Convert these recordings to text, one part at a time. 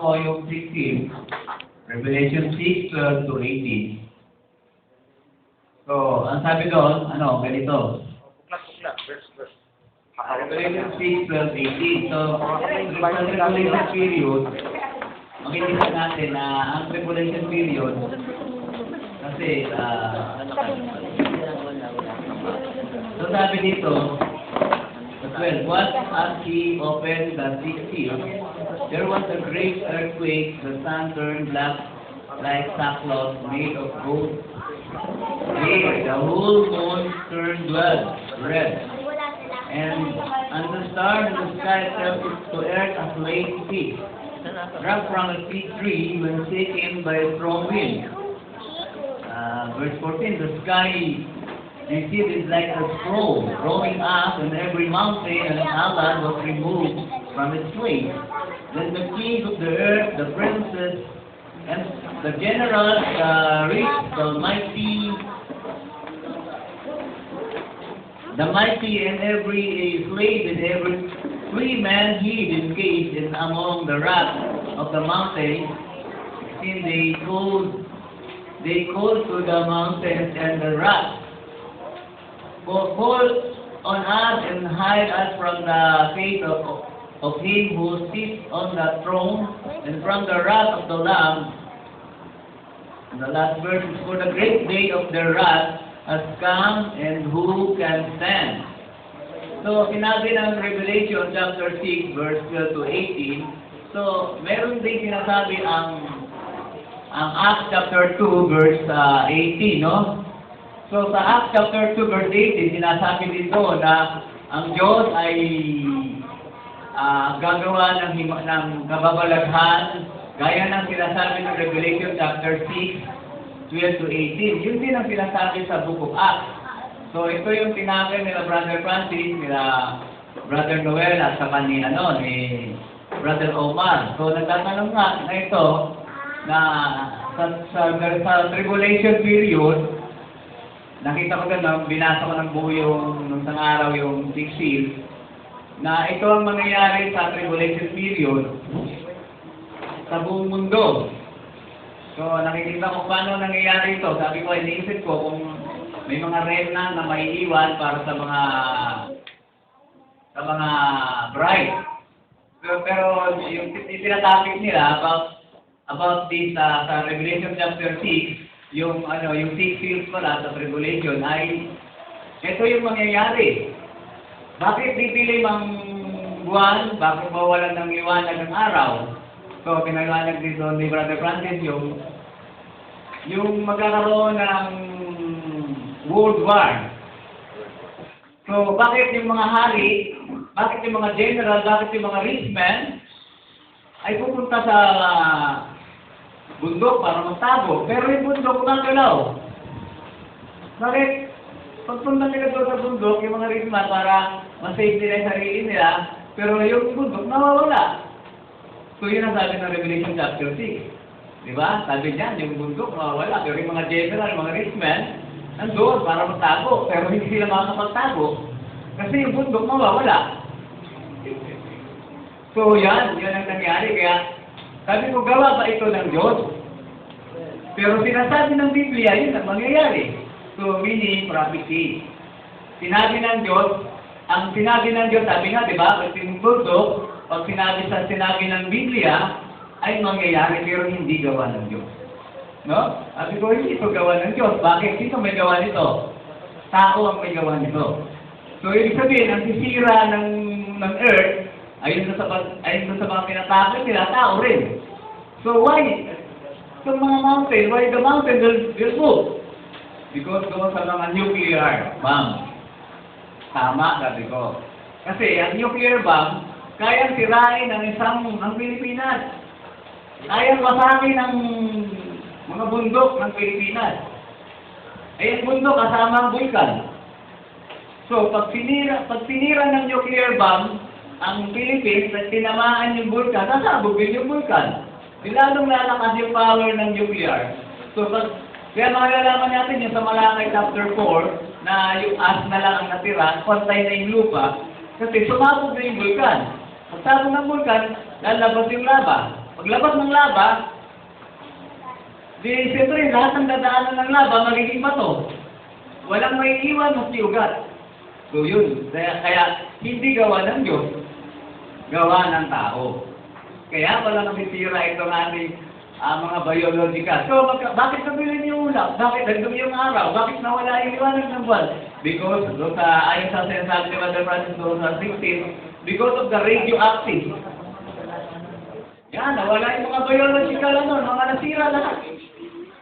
ko yung 16, Revelation 6, 12 to 18. So, ang sabi doon, ano, ganito. Bukla-bukla, verse, verse. Ah, Revelation 6, 12, 18. So, sa tribulation period, makikita natin na ang tribulation period, kasi, ah, so sabi dito, the 12, what as he opened the sixth seal, there was a great earthquake, the sun turned black like sackcloth made of gold. Yea, the whole moon turned blood, red, and and the stars in the sky fell to earth as late feet, dropped from a fig tree when shaken by a strong wind. Uh, verse 14, the sky received like a scroll, growing up, and every mountain and island was removed from its place. Then the kings of the earth, the princes, and the generals, the uh, rich, the mighty, the mighty and every slave and every free man hid in caves and among the rocks of the mountains. Sixteen, they called, they called to the mountains and the rocks. For fall on us and hide us from the face of, of him who sits on the throne and from the wrath of the Lamb. And the last verse is for the great day of their wrath has come and who can stand? So, sinabi ng Revelation chapter 6 verse 12 to 18. So, meron din sinasabi ang ang Acts chapter 2 verse ah, 18, no? So, sa Acts chapter 2 verse 18, sinasabi dito na ang Diyos ay ah, gagawa ng, hima, ng kababalaghan gaya ng sinasabi ng Revelation chapter 6 12 to 18. Yun din ang sinasabi sa Book of Acts. So, ito yung tinapin nila Brother Francis, nila Brother Noel, at saka ni, ano, ni Brother Omar. So, nagtatanong nga na ito, na sa, sa, sa tribulation period, nakita ko gano'n, binasa ko ng buo yung, nung isang araw yung six seals, na ito ang mangyayari sa tribulation period sa buong mundo. So, nakikita ko paano nangyayari ito. Sabi ko, iniisip ko kung may mga remnant na maiiwan para sa mga sa mga bride. Pero, pero yung, yung nila about about this uh, sa Revelation chapter 6, yung ano, yung six seals pala sa Revelation ay ito yung mangyayari. Bakit didilim ang buwan? Bakit mawalan ng liwanag ng araw? So, pinaliwanag dito ni Brother Francis yung yung magkakaroon ng world war. So, bakit yung mga hari, bakit yung mga general, bakit yung mga rich men ay pupunta sa bundok para magtago. Pero yung bundok gumagalaw. Bakit? Pagpunta nila doon sa bundok, yung mga rich man para masave nila yung sarili nila, pero yung bundok nawawala. So yun ang sabi ng Revelation chapter 6. Di ba? Sabi niya, yung bundok mawawala. Pero yung mga general, mga rich men, nandoon para magtago. Pero hindi sila makakapagtago. Kasi yung bundok mawawala. So yan, yan ang nangyari. Kaya sabi ko, gawa ba ito ng Diyos? Pero sinasabi ng Biblia, yun ang mangyayari. So meaning prophecy. Sinabi ng Diyos, ang sinabi ng Diyos, sabi nga, di ba, pag bundok, pag sinabi sa sinabi ng Biblia, ay mangyayari pero hindi gawa ng Diyos. No? Sabi ko, hindi ito gawa ng Diyos. Bakit? Sino may gawa nito? Tao ang may gawa nito. So, ibig sabihin, ang sisira ng, ng earth, ayon sa, ayon sa mga pinatapos nila, tao rin. So, why? Sa mountain, why the mountain will, will move? Because doon sa mga nuclear bomb. Tama, sabi ko. Kasi ang nuclear bomb, kayang sirain ang isang ng Pilipinas. Kayang wasangin ang mga bundok ng Pilipinas. Eh, ang bundok kasama ang bulkan. So, pag sinira, pag sinira ng nuclear bomb, ang Philippines, at tinamaan yung bulkan, sasabog din yung bulkan. Di lalong lalakas yung power ng nuclear. So, pag, kaya makilalaman natin yung sa Malakay chapter 4, na yung as na lang ang natira, pantay na yung lupa, kasi sumabog na yung bulkan. Pag sabog ng bulkan, lalabas yung lava. Paglabas ng laba, di siyempre lahat ng dadaanan ng laba magiging bato. Walang may iwan mas ugat. So yun, kaya, kaya hindi gawa ng Diyos, gawa ng tao. Kaya wala nasisira itong ating ah, mga biological. So, magka- bakit nabili yung ulap? Bakit nagdumi yung araw? Bakit nawala yung liwanag ng buwan? Because, doon sa, ayon sa sinasabi ni Mother Francis doon sa 16, because of the radioactive. Yan, nawala yung mga biological ano, mga nasira lahat.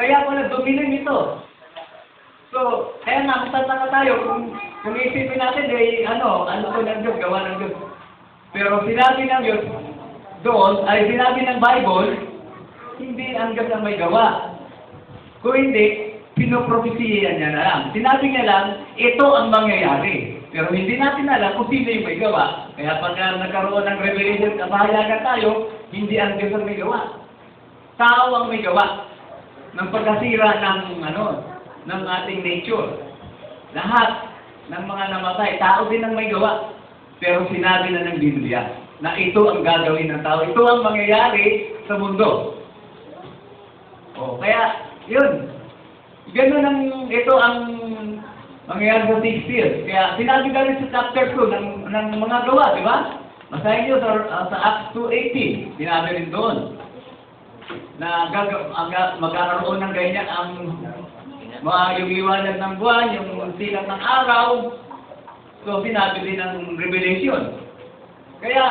Kaya pala dumili nito. So, kaya nga, magtataka tayo kung, kung isipin natin, eh, ano, ano ko ng Diyos, gawa ng Diyos. Pero sinabi ng Diyos, doon, ay sinabi ng Bible, hindi ang Diyos ang may gawa. Kung hindi, pinopropesiyan niya na lang. Sinabi niya lang, ito ang mangyayari. Pero hindi natin alam kung sino yung may gawa. Kaya pag nagkaroon ng revelation, kabahayagan tayo, hindi ang Diyos ang may gawa. Tao ang may gawa ng pagkasira ng ano ng ating nature. Lahat ng mga namatay, tao din ang may gawa. Pero sinabi na ng Biblia na ito ang gagawin ng tao. Ito ang mangyayari sa mundo. O, kaya, yun. Ganun ang, ito ang mangyayari sa Shakespeare. Kaya sinabi na rin sa chapter 2 ng, ng mga gawa, di ba? Masahin nyo sa, uh, sa Acts 2.18, sinabi rin doon na gag magkakaroon ng ganyan ang mga yung liwanag ng buwan, yung sikat ng araw. So, sinabi din ng Revelation. Kaya,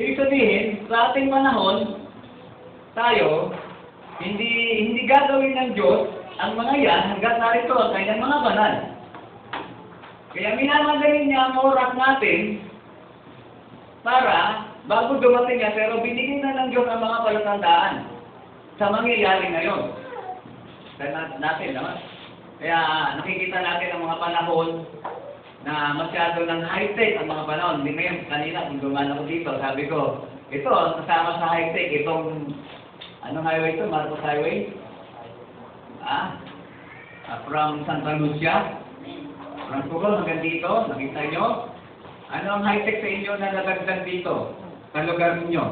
ibig sabihin, sa ating panahon, tayo, hindi hindi gagawin ng Diyos ang mga yan hanggat narito ang kanyang mga banal. Kaya minamadali niya ang oras natin para bago dumating yan, pero binigyan na ng Diyos ang mga palatandaan sa mangyayari ngayon. Kaya natin, naman. Kaya nakikita natin ang mga panahon na masyado ng high-tech ang mga panahon. Hindi ngayon, kanina, kung dumaan ako dito, sabi ko, ito, kasama sa high-tech, itong, anong highway ito? Marcos Highway? Ah? Ah, from Santa Lucia? From Cubao hanggang dito, nakita nyo? Ano ang high-tech sa inyo na nadagdag dito? Sa lugar ninyo?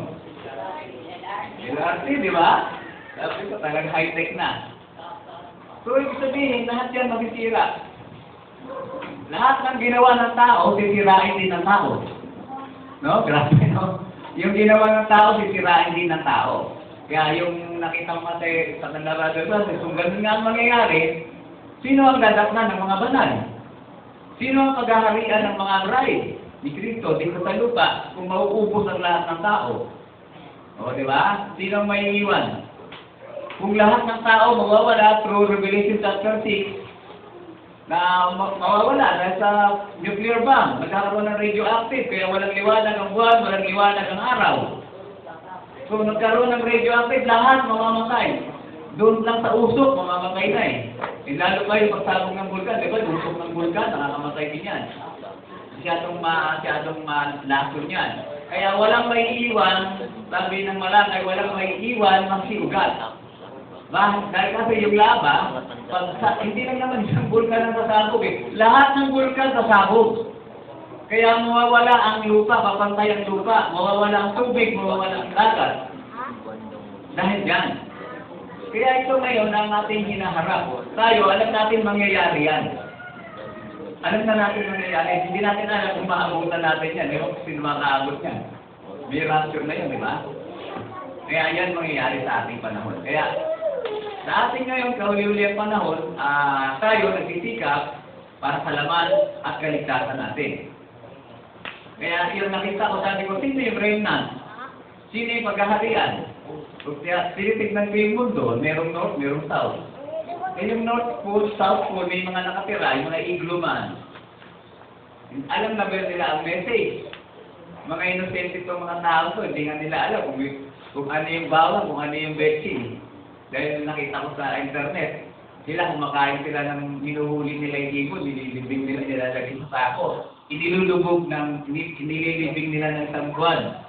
LRT, di ba? Sabi ko, talagang high-tech na. So, ibig sabihin, lahat yan masisira. Lahat ng ginawa ng tao, sisirain din ng tao. No? Grabe, no? Yung ginawa ng tao, sisirain din ng tao. Kaya yung nakita mo kasi sa kandarado sa kung ganun nga ang mangyayari, sino ang dadakna ng mga banal? Sino ang paghaharian ng mga bride ni Kristo dito sa lupa kung mauubos ang lahat ng tao? O, di ba? Sino ang may iwan? Kung lahat ng tao mawawala through Revelation chapter 6, na ma- mawawala dahil sa nuclear bomb, nagkakaroon ng radioactive, kaya walang liwanag ang buwan, walang liwanag ang araw. So, nagkaroon ng radioactive, lahat mamamatay. Doon lang sa usok, mamamatay na eh. Eh, lalo pa yung pagsabog ng bulkan, di ba? Usok ng bulkan, nakakamatay din yan. Masyadong ma, masyadong malason yan. Kaya walang may iwan, sabi ng malakay, walang may iwan, masiugat. Bakit? Dahil kasi yung lava, pag sa, hindi lang naman isang bulkan ang sasabog eh. Lahat ng bulkan sasabog. Kaya mawawala ang lupa, papantay ang lupa, mawawala ang tubig, mawawala ang dagat. Dahil yan. Kaya ito ngayon ang ating hinaharap. Tayo, alam natin mangyayari yan. Alam na natin mangyayari. Hindi natin alam kung maabutan natin yan. Ewan kung sino makaabot yan. May rapture na yun, di ba? Kaya yan mangyayari sa ating panahon. Kaya sa ating ngayon kahuli-huli ang panahon, ah, tayo nagsisikap para sa laman at kaligtasan natin. Kaya yung nakita ko, sabi ko, sino yung remnant? Sino yung paghaharian? Tiya- tinitignan ko yung mundo, merong north, merong south. Eh yung north pole, south pole, may mga nakatira, yung mga igloo man. Alam na ba nila ang message? Mga inosente itong mga tao to, hindi nga nila alam kung, kung ano yung bawang, kung ano yung betchin. Dahil nakita ko sa internet, sila kumakain sila ng hinuhuli nila yung ibon, nililibing nila nilalagay sa sako. Inilulubog ng, inililibing nila ng isang buwan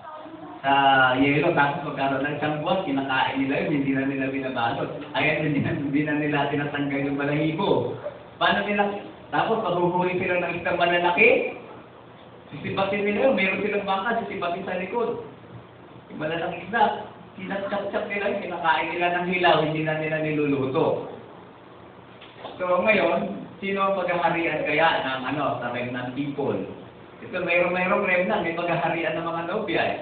sa yelo, tapos magkaroon ng isang buwan, kinakain nila yun, hindi na nila binabalot. Ayan, hindi na, hindi na nila tinatanggal yung balahibo. Paano nila, tapos paghuhuli sila ng isang malalaki, sisipatin nila yun, meron silang bangka, sisipatin sa likod. Yung malalaking isda, Sinatsak-tsak nila, kinakain nila ng hilaw, hindi na nila niluluto. So ngayon, sino ang paghaharian kaya ng ano, sa remnant people? Ito, mayroong mayroong remnant, may paghaharian ng mga nobya eh.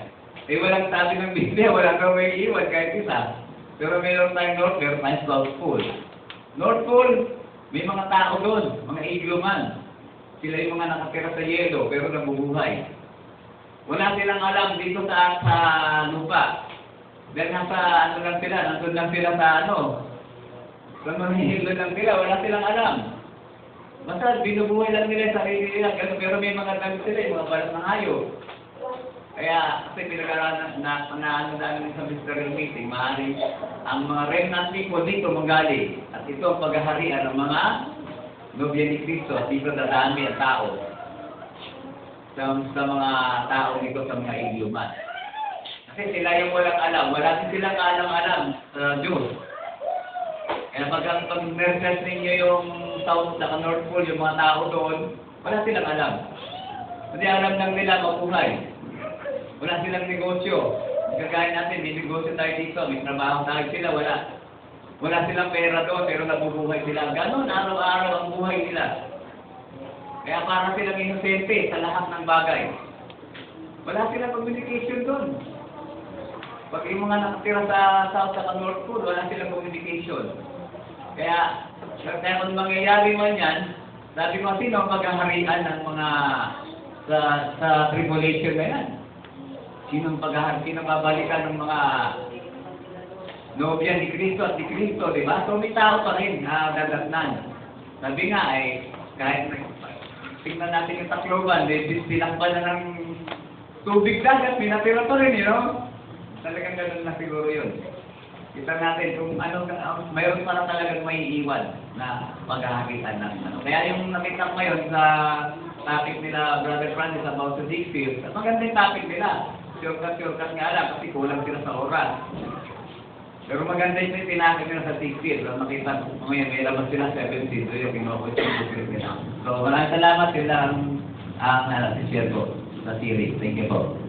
Eh, walang sabi ng Biblia, wala kang may iwan kahit isa. Pero mayroon tayong North, mayroon tayong South Pole. North Pole, may mga tao doon, mga iglooman. Sila yung mga nakatira sa yelo, pero nabubuhay. Wala silang alam dito sa, sa lupa. Dahil nasa ano lang sila, nandun lang sila sa ano. Sa manihilo lang sila, wala silang alam. Basta binubuhay lang nila sa sarili nila, ganun, pero may mga damit sila, yung mga balat ng hayop. Kaya, kasi pinag-aralan na, na, na ano namin sa ministerial meeting, maaari ang mga remnant people dito manggali. At ito ang paghaharian ng mga nobya ni Cristo at dito dadami ang tao sa, sa mga tao dito sa mga idioma. Kasi sila yung walang alam, wala din silang alam-alam sa Diyos. Kaya pag, pag nurses ninyo yung South sa North Pole, yung mga tao doon, wala silang alam. Hindi alam lang nila mabuhay. Wala silang negosyo. Kagaya natin, may negosyo tayo dito, may trabaho tayo sila, wala. Wala silang pera doon, pero nabubuhay sila. Ganon, araw-araw ang buhay nila. Kaya para silang inosente sa lahat ng bagay. Wala silang communication doon. Pag yung mga nakatira sa South at North Pole, wala silang communication. Kaya, kaya kung mangyayari man yan, sabi mo, sino ang paghaharian ng mga sa, sa tribulation na yan? Sino ang paghaharian, sino babalikan ng mga nobya ni Kristo at ni Kristo, di ba? So may tao pa rin na dadatnan. Sabi nga ay, kahit tingnan natin yung Tacloban, eh, tinakpan na ng tubig dagat, pinatira pa rin, you know? Talagang ganun na siguro yun. Kita natin kung ano, uh, mayroon pa na talagang may iwan na paghahakitan ng ano. Kaya yung nakita ko ngayon sa topic nila, Brother Francis, about the dig field, maganda yung topic nila. Shortcut, shortcut nga lang kasi kulang sila sa oras. Pero maganda yung tinakip nila sa dig field. Para makita ko ngayon, may labas sila 17, so yung ko yung nila. So maraming salamat, yun lang ang uh, share ko sa series. Thank you po.